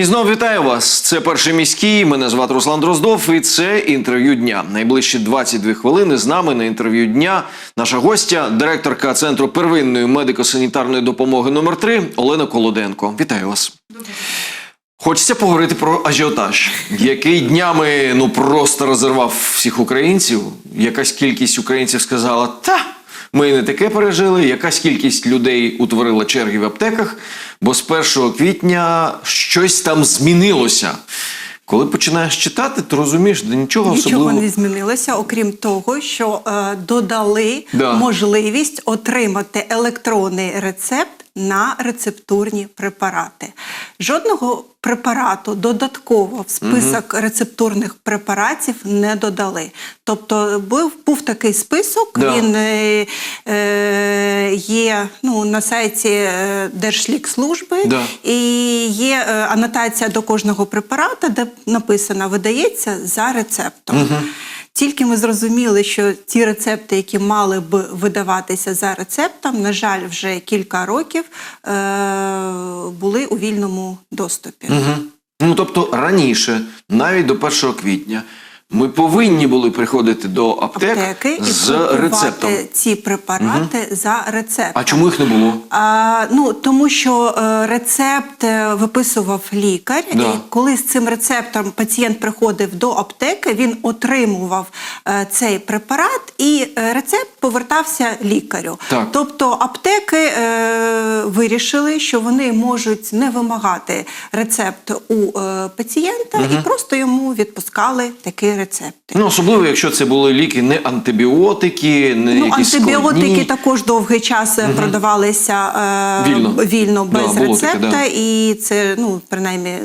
І знову вітаю вас. Це перший міський. Мене звати Руслан Дроздов. І це інтерв'ю дня. Найближчі 22 хвилини з нами на інтерв'ю дня. Наша гостя, директорка центру первинної медико-санітарної допомоги номер 3 Олена Колоденко. Вітаю вас. Хочеться поговорити про ажіотаж, який днями ну просто розірвав всіх українців. Якась кількість українців сказала: та ми і не таке пережили. Якась кількість людей утворила черги в аптеках, бо з 1 квітня щось там змінилося. Коли починаєш читати, то розумієш, де нічого, Нічого особливого. не змінилося, окрім того, що е, додали Да. можливість отримати електронний рецепт на рецептурні препарати. Жодного препарату додатково в список рецептурних препаратів не додали. Тобто був, був такий список, Да. він е, е, є ну, на сайті е, Держлікслужби Да. і є е, анотація до кожного препарата, де написано видається за рецептом. Тільки ми зрозуміли, що ті рецепти, які мали б видаватися за рецептом, на жаль, вже кілька років е- були у вільному доступі. Угу. Ну тобто раніше, навіть до 1 квітня, ми повинні були приходити до аптек, Аптеки і з рецептом. ці препарати за рецептом. А чому їх не було? А, ну, тому що е, рецепт е, виписував лікар. Да. І коли з цим рецептом пацієнт приходив до аптеки, він отримував е, цей препарат, і рецепт повертався лікарю. Так. Тобто аптеки е, вирішили, що вони можуть не вимагати рецепт у е, пацієнта і просто йому відпускали такі рецепти. Ну, особливо, якщо це були ліки не антибіотики, не Ну, якісь антибіотики складні. також довгий час угу. продавалися е, Вільно. вільно Да, без таке, рецепта, да. і це ну принаймні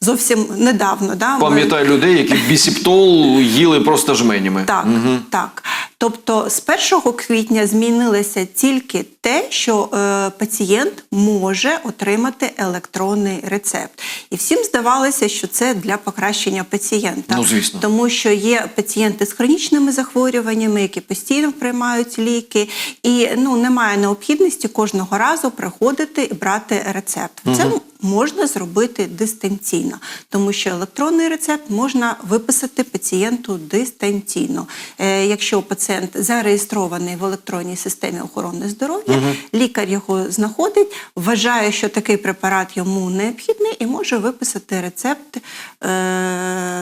зовсім недавно. Да? ми- Пам'ятаю людей, які бісіптол їли просто жменями. Так, так. Тобто з 1 квітня змінилося тільки те, що е, пацієнт може отримати електронний рецепт. І всім здавалося, що це для покращення пацієнта. Ну, звісно. Тому що є пацієнти з хронічними захворюваннями, які постійно приймають ліки, і ну немає необхідності кожного разу приходити і брати рецепт. Це можна зробити дистанційно, тому що електронний рецепт можна виписати пацієнту дистанційно. Е, якщо пацієнт зареєстрований в електронній системі охорони здоров'я, лікар його знаходить, вважає, що такий препарат йому необхідний, і може виписати рецепт е,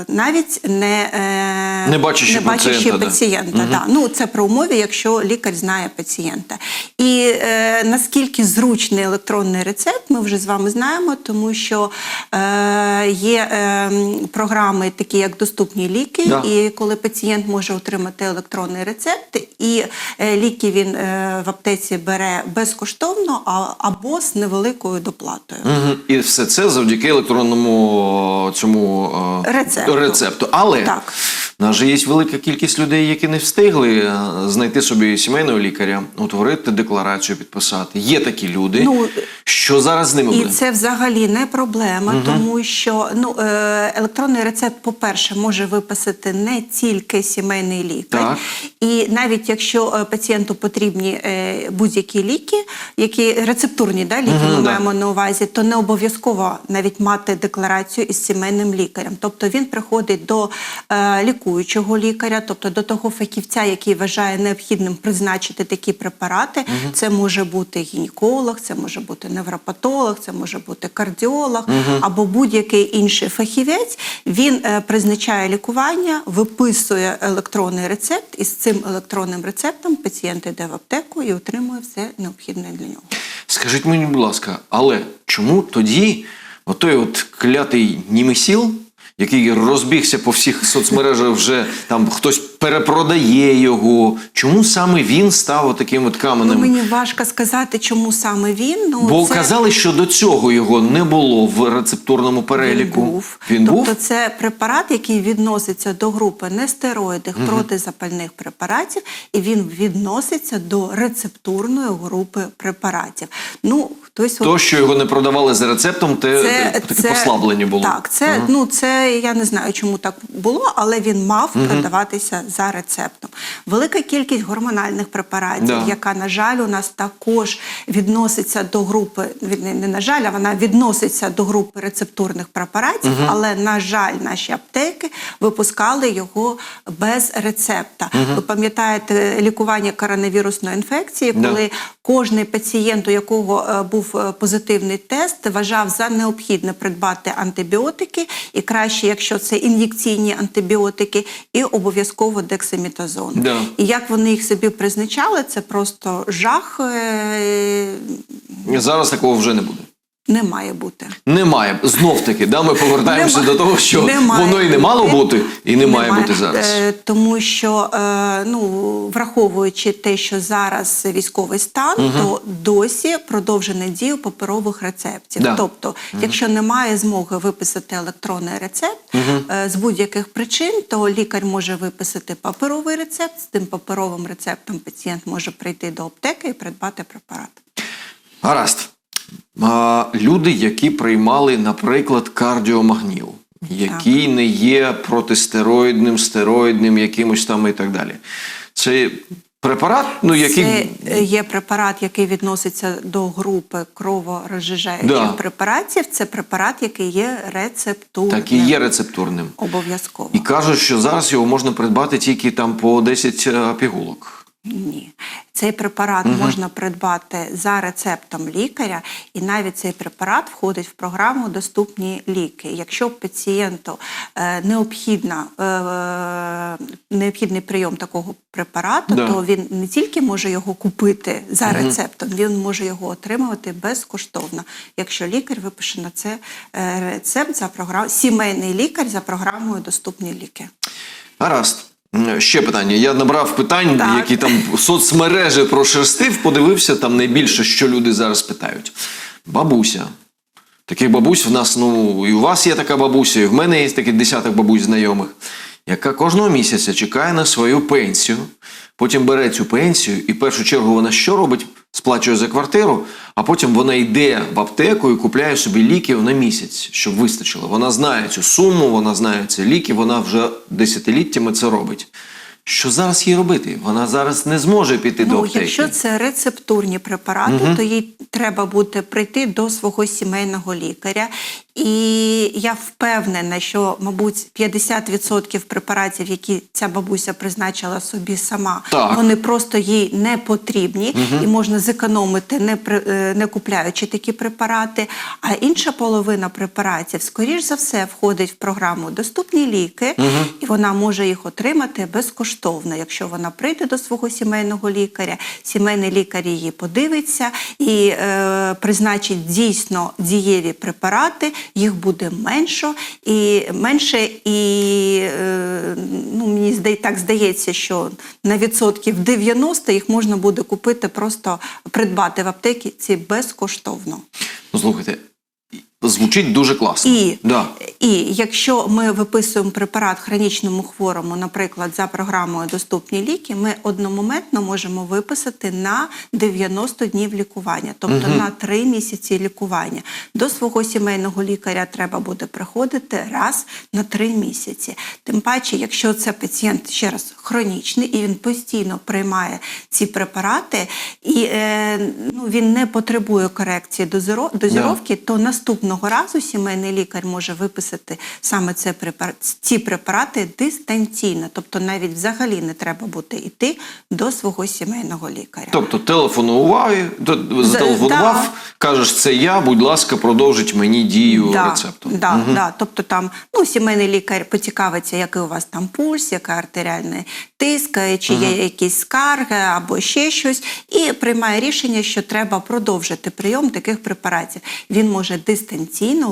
навіть не, е, Не бачачи не бачачи пацієнта, да. пацієнта. Да. Ну, це при умові, якщо лікар знає пацієнта. І е, наскільки зручний електронний рецепт, ми вже з вами знаємо, тому що е, є е, програми, такі як доступні ліки, Да. і коли пацієнт може отримати електронний рецепт, і е, ліки він е, в аптеці бере безкоштовно а, або з невеликою доплатою. Мгм. І все це завдяки електронному цьому е, Рецепту. рецепту. Але Так. Нас же є велика кількість людей, які не встигли е, знайти собі сімейного лікаря, утворити декларацію, підписати. Є такі люди. Ну, що зараз з ними І буде? це взагалі не проблема, тому що ну, е, електронний рецепт, по-перше, може виписати не тільки сімейний лікар. Так. І навіть якщо е, пацієнту потрібні будь-які ліки, які рецептурні да, ліки Мгм, ми да. маємо на увазі, то не обов'язково навіть мати декларацію із сімейним лікарем. Тобто він приходить до е, лікуючого лікаря, тобто до того фахівця, який вважає необхідним призначити такі препарати. Це може бути гінеколог, це може бути невропатолог, це може бути кардіолог або будь-який інший фахівець. Він е, призначає лікування, виписує електронний рецепт, і з цим електронним рецептом пацієнт йде в аптеку і отримує все необхідне для нього. Скажіть мені, будь ласка, але чому тоді отой от клятий німесіл, який розбігся по всіх соцмережах, вже там хтось перепродає його, чому саме він став таким от Ну, каменем? мені важко сказати, чому саме він. Ну, Бо це... казали, що до цього його не було в рецептурному переліку. Він був. Він тобто був? це препарат, який відноситься до групи нестероїдних протизапальних препаратів, і він відноситься до рецептурної групи препаратів. Ну, Хтось от То, що його не продавали за рецептом, те це, таке послаблення було. Так, це ну це я не знаю, чому так було, але він мав продаватися за рецептом. Велика кількість гормональних препаратів, Да. яка на жаль у нас також відноситься до групи. Не, на жаль, а вона відноситься до групи рецептурних препаратів, але на жаль, наші аптеки випускали його без рецепта. Ви пам'ятаєте лікування коронавірусної інфекції, Да. коли кожний пацієнт, у якого е, був е, позитивний тест, вважав за необхідне придбати антибіотики, і краще, якщо це ін'єкційні антибіотики, і обов'язково дексамітазон. Да. І як вони їх собі призначали, це просто жах е, Зараз такого вже не буде. Не має бути. Немає. Знов таки, да, ми повертаємося Нема- до того, що немає воно і не мало бути, і не має бути зараз. Е, Тому що, е, ну, враховуючи те, що зараз військовий стан, то досі продовжена дію паперових рецептів. Да. Тобто, якщо немає змоги виписати електронний рецепт е, з будь-яких причин, то лікар може виписати паперовий рецепт. З тим паперовим рецептом пацієнт може прийти до аптеки і придбати препарат. Гаразд. А, люди, які приймали, наприклад, кардіомагніл, який не є протистероїдним, стероїдним, якимось там і так далі. Це препарат, ну який. Це е, є препарат, який відноситься до групи кроворозжижаючих Да. препаратів. Це препарат, який є рецептурним. Так і є рецептурним. Обов'язково. І кажуть, що зараз його можна придбати тільки там по 10 е, пігулок. Ні. Цей препарат можна придбати за рецептом лікаря, і навіть цей препарат входить в програму Доступні ліки. Якщо пацієнту е, необхідна, е, необхідний прийом такого препарату, Да. то він не тільки може його купити за рецептом, він може його отримувати безкоштовно, якщо лікар випише на це е, рецепт за програмою, сімейний лікар за програмою Доступні ліки. Гаразд. Ще питання. Я набрав питань, Так. які там соцмережі прошерстив, подивився там найбільше, що люди зараз питають. Бабуся. Таких бабусь в нас, ну, і у вас є така бабуся, і в мене є такий десяток бабусь знайомих, яка кожного місяця чекає на свою пенсію, потім бере цю пенсію, і в першу чергу вона що робить? Сплачує за квартиру, а потім вона йде в аптеку і купляє собі ліків на місяць, щоб вистачило. Вона знає цю суму, вона знає ці ліки, вона вже десятиліттями це робить. Що зараз їй робити? Вона зараз не зможе піти до Ну, аптеки. якщо це рецептурні препарати, то їй треба буде прийти до свого сімейного лікаря. І я впевнена, що, мабуть, 50% препаратів, які ця бабуся призначила собі сама, Так. вони просто їй не потрібні, і можна зекономити, не, е, не купляючи такі препарати. А інша половина препаратів, скоріш за все, входить в програму Доступні ліки, і вона може їх отримати безкоштовно, якщо вона прийде до свого сімейного лікаря. Сімейний лікар її подивиться і е, призначить дійсно дієві препарати. Їх буде менше і менше, і е, ну мені здає так здається, що на відсотків 90 їх можна буде купити, просто придбати в аптеці безкоштовно. Ну, слухайте, звучить дуже класно. І, Да. і якщо ми виписуємо препарат хронічному хворому, наприклад, за програмою Доступні ліки, ми одномоментно можемо виписати на 90 днів лікування, тобто на 3 місяці лікування. До свого сімейного лікаря треба буде приходити раз на 3 місяці. Тим паче, якщо це пацієнт ще раз хронічний і він постійно приймає ці препарати, і е, ну, він не потребує корекції дозиро- дозіровки, то наступного разу сімейний лікар може виписати саме це препар... ці препарати дистанційно, тобто навіть взагалі не треба буде йти до свого сімейного лікаря. Тобто телефонував, зателефонував, да. кажеш, це я, будь ласка, продовжить мені дію Да, рецепту. Да, да. Тобто там ну, сімейний лікар поцікавиться, який у вас там пульс, яка артеріальний тиск, чи є якісь скарги або ще щось, і приймає рішення, що треба продовжити прийом таких препаратів. Він може дистанційно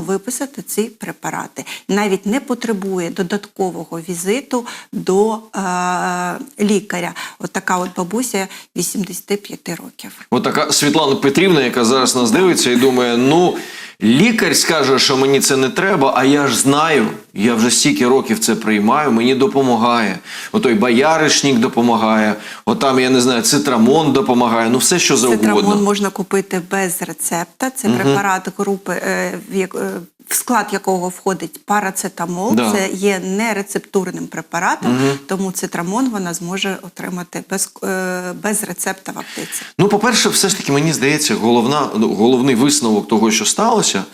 виписати ці препарати. Навіть не потребує додаткового візиту до е- лікаря. От така от бабуся 85 років. От така Світлана Петрівна, яка зараз нас дивиться і думає, ну Лікар скаже, що мені це не треба, а я ж знаю, я вже стільки років це приймаю, мені допомагає. Отой бояришник допомагає, отам, я не знаю, цитрамон допомагає, ну все, що завгодно. Цитрамон можна купити без рецепта. Це препарат групи, е, в, склад якого входить парацетамол. Да. Це є нерецептурним препаратом, тому цитрамон вона зможе отримати без, е, без рецепта в аптеці. Ну, по-перше, все ж таки, мені здається, головна, ну, головний висновок того, що сталося.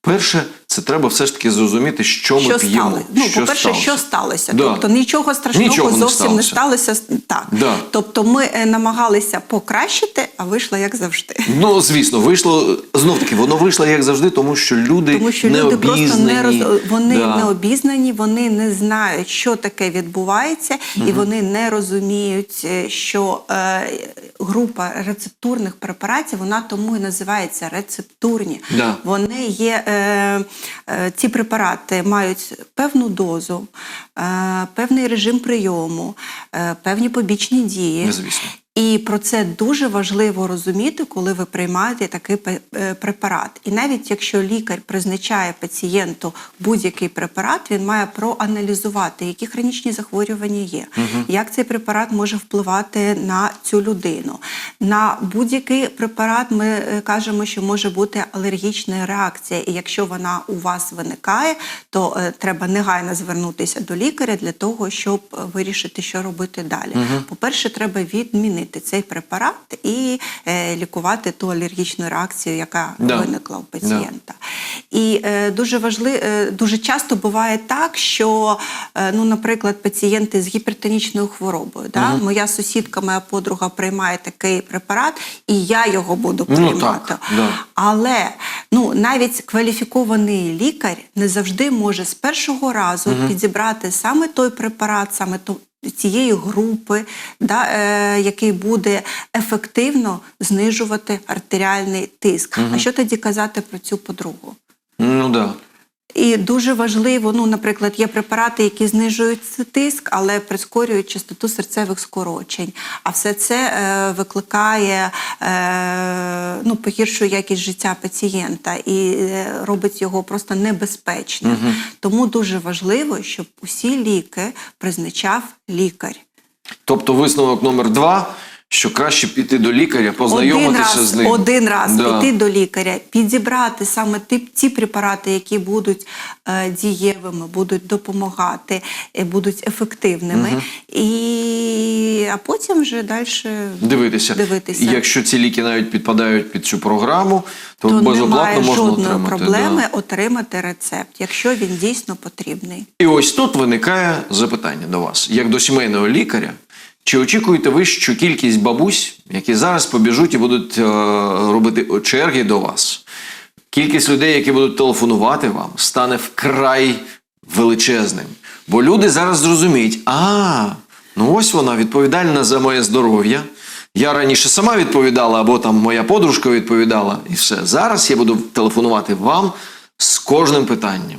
Перше, це треба все ж таки зрозуміти, що ми що п'ємо. сталося? Ну, по-перше, що сталося? Да. Тобто нічого страшного Нічого зовсім не сталося. сталося. Так. Да. Тобто ми е, намагалися покращити, а вийшло як завжди. Ну, звісно, вийшло знов таки, воно вийшло як завжди, тому що люди Тому що не люди просто не роз... вони Да. не обізнані, вони не знають, що таке відбувається, і вони не розуміють, е, що е, група рецептурних препаратів вона тому і називається рецептурні. Да. Вони є е, ці препарати мають певну дозу, е, певний режим прийому, е, певні побічні дії. Звісно. І про це дуже важливо розуміти, коли ви приймаєте такий е, препарат. І навіть якщо лікар призначає пацієнту будь-який препарат, він має проаналізувати, які хронічні захворювання є, як цей препарат може впливати на цю людину. На будь-який препарат ми е, кажемо, що може бути алергічна реакція. І якщо вона у вас виникає, то е, треба негайно звернутися до лікаря для того, щоб вирішити, що робити далі. По-перше, треба відмінити цей препарат і е, лікувати ту алергічну реакцію, яка Да. виникла у пацієнта. І е, дуже важливо, е, дуже часто буває так, що, е, ну, наприклад, пацієнти з гіпертонічною хворобою, да? моя сусідка, моя подруга приймає такий препарат, і я його буду Ну, приймати. так, да. Але ну навіть кваліфікований лікар не завжди може з першого разу підібрати саме той препарат, саме то. Цієї групи, да, е, який буде ефективно знижувати артеріальний тиск. А що тоді казати про цю подругу? Ну да. І дуже важливо, ну, наприклад, є препарати, які знижують тиск, але прискорюють частоту серцевих скорочень. А все це е, викликає, е, ну, погіршує якість життя пацієнта і е, робить його просто небезпечним. Тому дуже важливо, щоб усі ліки призначав лікар. Тобто висновок номер два, що краще піти до лікаря, Один познайомитися раз, з ним. один раз Да. піти до лікаря, підібрати саме ті, ті препарати, які будуть е, дієвими, будуть допомагати, е, будуть ефективними, і, а потім вже далі Дивитися. дивитися. Якщо ці ліки навіть підпадають під цю програму, то, то безоплатно немає можна жодної отримати. проблеми Да. отримати рецепт, якщо він дійсно потрібний. І ось тут виникає запитання до вас, як до сімейного лікаря. Чи очікуєте ви, що кількість бабусь, які зараз побіжуть і будуть е, робити черги до вас, кількість людей, які будуть телефонувати вам, стане вкрай величезним? Бо люди зараз зрозуміють, а ну ось вона відповідальна за моє здоров'я. Я раніше сама відповідала, або там моя подружка відповідала, і все. Зараз я буду телефонувати вам з кожним питанням.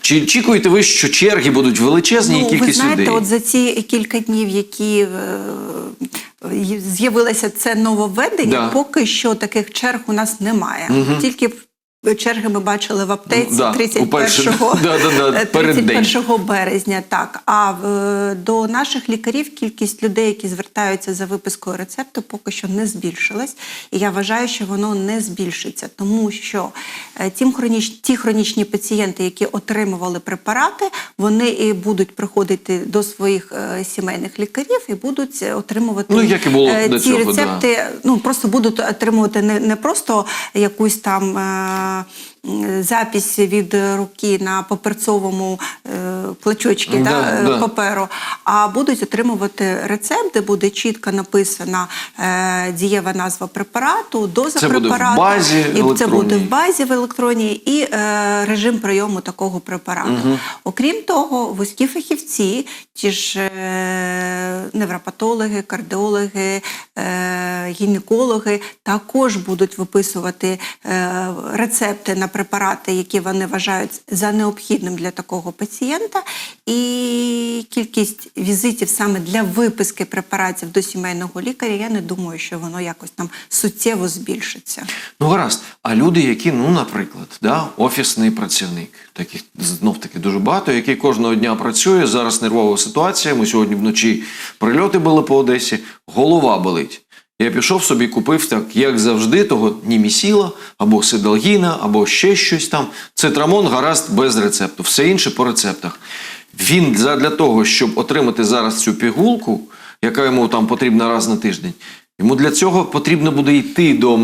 Чи очікуєте ви, що черги будуть величезні і Ну, ви кількість знаєте, людей? от за ці кілька днів, які е, з'явилося це нововведення, Да. поки що таких черг у нас немає. Тільки черги ми бачили в аптеці да, у 31, перший- Да, да, да, е, перед день. 31 березня. Так, а в- до наших лікарів кількість людей, які звертаються за випискою рецепту, поки що не збільшилась. І я вважаю, що воно не збільшиться, тому що е, тим хроніч... ті хронічні пацієнти, які отримували препарати, вони і будуть приходити до своїх е, сімейних лікарів і будуть е, отримувати Ну, як і було е, ці цього, да. рецепти. Ну просто будуть отримувати не, не просто якусь там. Е, a Запись від руки на паперцовому е, клочочки Да, да, е, да. паперу, а будуть отримувати рецепт, де буде чітко написана е, дієва назва препарату, доза Це буде в препарату, базі і це буде в базі в електронній і режим прийому такого препарату. Окрім того, вузькі фахівці, ті ж невропатологи, кардіологи, гінекологи також будуть виписувати рецепти на препарати, які вони вважають за необхідним для такого пацієнта. І кількість візитів саме для виписки препаратів до сімейного лікаря, я не думаю, що воно якось там суттєво збільшиться. Ну гаразд. А люди, які, ну, наприклад, да, офісний працівник, таких знов таки дуже багато, який кожного дня працює. Зараз нервова ситуація. Ми сьогодні вночі прильоти були по Одесі, голова болить. Я пішов собі, купив так, як завжди, того німісіла, або сидалгіна, або ще щось там. Цитрамон гаразд без рецепту. Все інше по рецептах. Він для того, щоб отримати зараз цю пігулку, яка йому там потрібна раз на тиждень, йому для цього потрібно буде йти до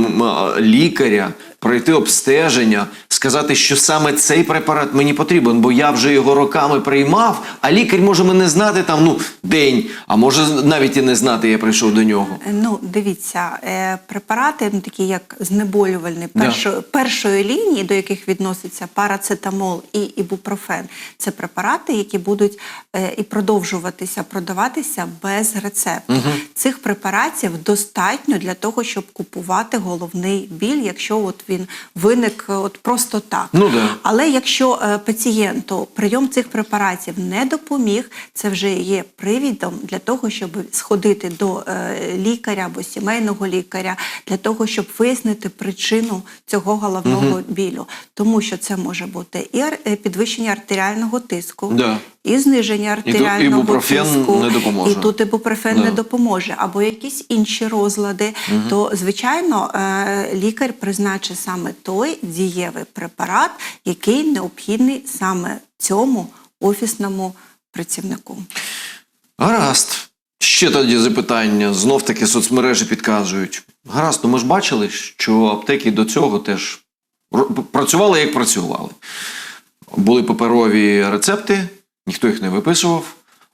лікаря, пройти обстеження, сказати, що саме цей препарат мені потрібен, бо я вже його роками приймав, а лікар може мене знати там ну день, а може навіть і не знати, я прийшов до нього. Е, Ну, дивіться, е, препарати, ну, такі як знеболювальні Да. першої, першої лінії, до яких відноситься парацетамол і ібупрофен, це препарати, які будуть е, і продовжуватися продаватися без рецепту. Цих препаратів достатньо для того, щоб купувати головний біль, якщо от він виник е, от просто так. Ну да. Але якщо е, пацієнту прийом цих препаратів не допоміг, це вже є привідом для того, щоб сходити до е, лікаря або сімейного лікаря, для того, щоб вияснити причину цього головного білю. Тому що це може бути і підвищення артеріального тиску, Да. І зниження артеріального тиску. не допоможе. І тут ібупрофен Да. не допоможе, або якісь інші розлади, то звичайно е, лікар призначить саме той дієвий препарат, який необхідний саме цьому офісному працівнику. Гаразд. Ще тоді запитання. Знов таки соцмережі підказують. Гаразд, ну ми ж бачили, що аптеки до цього теж працювали як працювали. Були паперові рецепти, ніхто їх не виписував.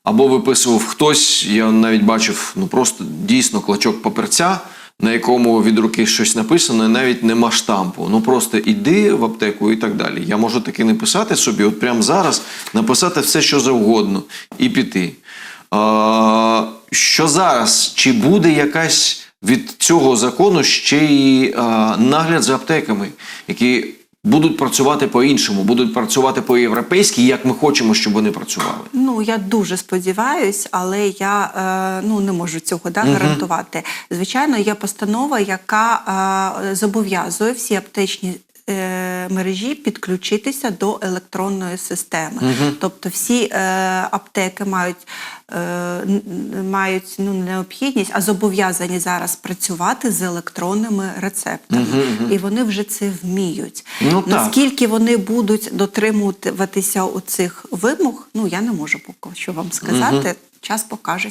Або виписував хтось, я навіть бачив, ну просто дійсно клочок паперця, на якому від руки щось написано, і навіть нема штампу. Ну просто іди в аптеку і так далі. Я можу таки не писати собі, от прямо зараз написати все, що завгодно, і піти. А, що зараз? Чи буде якась від цього закону ще й а, нагляд за аптеками, які будуть працювати по-іншому, будуть працювати по-європейськи, як ми хочемо, щоб вони працювали? Ну я дуже сподіваюсь, але я е, ну не можу цього да, гарантувати. Звичайно, є постанова, яка е, зобов'язує всі аптечні. Е, Мережі підключитися до електронної системи, тобто всі е, аптеки мають, е, мають ну необхідність, а зобов'язані зараз працювати з електронними рецептами, і вони вже це вміють. Ну, так. Наскільки вони будуть дотримуватися оцих вимог, ну я не можу поки що вам сказати. Час покаже.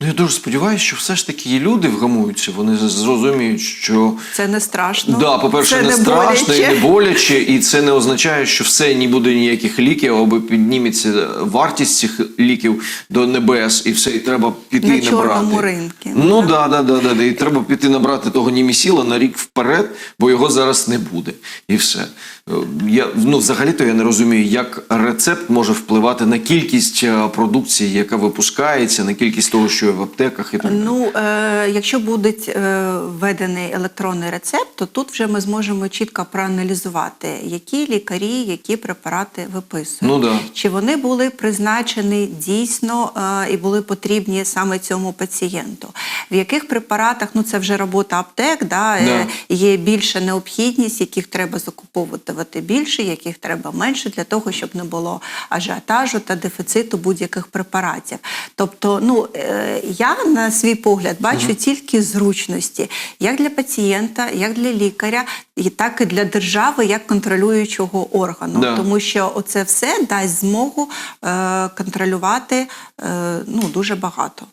Ну я дуже сподіваюся, що все ж таки є люди вгамуються, вони зрозуміють, що Це не страшно. да, по-перше, це не, страшно боляче. і не боляче, і це не означає, що все не буде ніяких ліків, або підніметься вартість цих ліків до небес, і все, і треба піти На і набрати. чорному ринку. Ну да, да, да, да, да. І треба піти набрати того німісіла на рік вперед, бо його зараз не буде. І все. Е, Я ну взагалі-то я не розумію, як рецепт може впливати на кількість е, продукції, яка випускається, на кількість того, що є в аптеках і так. далі. Ну, е, якщо буде е, введений електронний рецепт, то тут вже ми зможемо чітко проаналізувати, які лікарі, які препарати виписують. Ну да. Чи вони були призначені дійсно е, і були потрібні саме цьому пацієнту? В яких препаратах, ну це вже робота аптек, да, е, є більша необхідність, яких треба закуповувати більше, яких треба менше, для того, щоб не було ажіотажу та дефіциту будь-яких препаратів. Тобто, ну е, я на свій погляд бачу тільки зручності, як для пацієнта, як для лікаря, і так і для держави, як контролюючого органу. Да. Тому що оце все дасть змогу е, контролювати е, ну, дуже багато.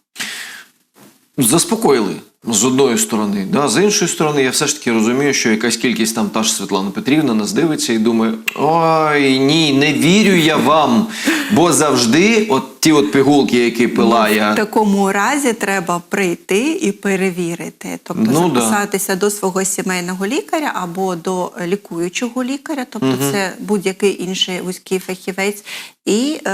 Заспокоїли з одної сторони. Да? З іншої сторони, я все ж таки розумію, що якась кількість там та ж Світлана Петрівна нас дивиться і думає: ой, ні, не вірю я вам. Бо завжди, от ті от пігулки, які пила я. В такому разі треба прийти і перевірити, тобто Ну, да. записатися до свого сімейного лікаря або до лікуючого лікаря, тобто це будь-який інший вузький фахівець, і е,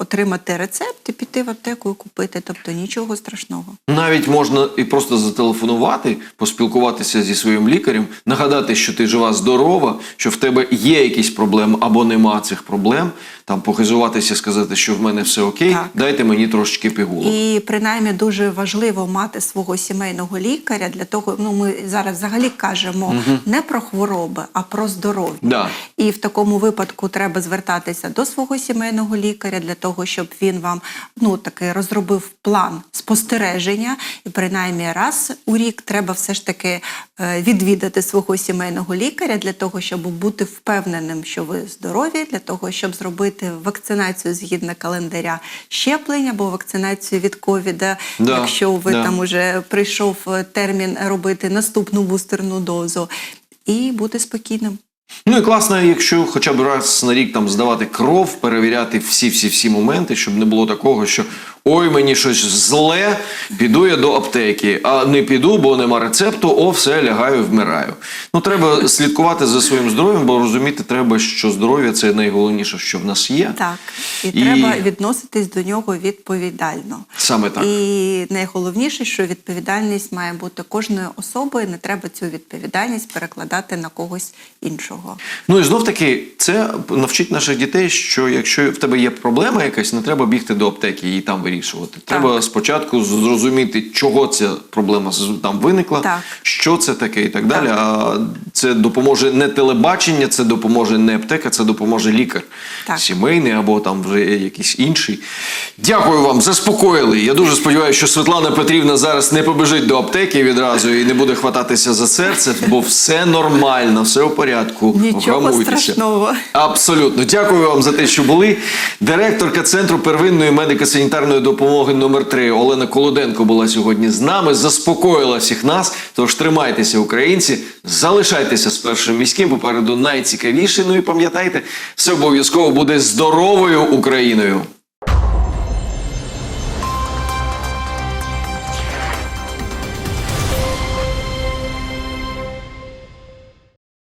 отримати рецепт і піти в аптеку і купити. Тобто нічого страшного. Навіть можна і просто зателефонувати, поспілкуватися зі своїм лікарем, нагадати, що ти жива, здорова, що в тебе є якісь проблеми або нема цих проблем. Там похизуватися, сказати, що в мене все окей, Так. дайте мені трошечки пігулок. І принаймні дуже важливо мати свого сімейного лікаря для того. Ну ми зараз взагалі кажемо не про хвороби, а про здоров'я. Да. І в такому випадку треба звертатися до свого сімейного лікаря для того, щоб він вам ну таки розробив план спостереження, і принаймні раз у рік треба все ж таки е, відвідати свого сімейного лікаря для того, щоб бути впевненим, що ви здорові, для того, щоб зробити вакцинацію згідно календаря щеплення або вакцинацію від ковіда, Да, якщо ви да. там уже прийшов е, термін робити наступну бустерну дозу, і бути спокійним. Ну і класно, якщо хоча б раз на рік там здавати кров, перевіряти всі всі всі моменти, щоб не було такого, що ой, мені щось зле, піду я до аптеки, а не піду, бо нема рецепту, о, все, лягаю, вмираю. Ну треба слідкувати за своїм здоров'ям, бо розуміти треба, що здоров'я це найголовніше, що в нас є. Так, і, І- треба відноситись до нього відповідально. Саме так. І найголовніше, що відповідальність має бути кожною особою. Не треба цю відповідальність перекладати на когось іншого. Ну і знов таки, це навчить наших дітей, що якщо в тебе є проблема якась, не треба бігти до аптеки і там вирішувати. Треба спочатку зрозуміти, чого ця проблема там виникла, Так. що це таке і так далі. А це допоможе не телебачення, це допоможе не аптека, це допоможе лікар Так. сімейний або там вже якийсь інший. Дякую вам, заспокоїли. Я дуже сподіваюся, що Світлана Петрівна зараз не побежить до аптеки відразу і не буде хвататися за серце, бо все нормально, все у порядку. Нічого Вгамуйтеся. страшного. Абсолютно. Дякую вам за те, що були. Директорка Центру первинної медико-санітарної допомоги номер 3 Олена Колоденко була сьогодні з нами. Заспокоїла всіх нас. Тож тримайтеся, українці, залишайтеся з першим міським. Попереду найцікавіше. Ну і пам'ятайте, все обов'язково буде здоровою Україною.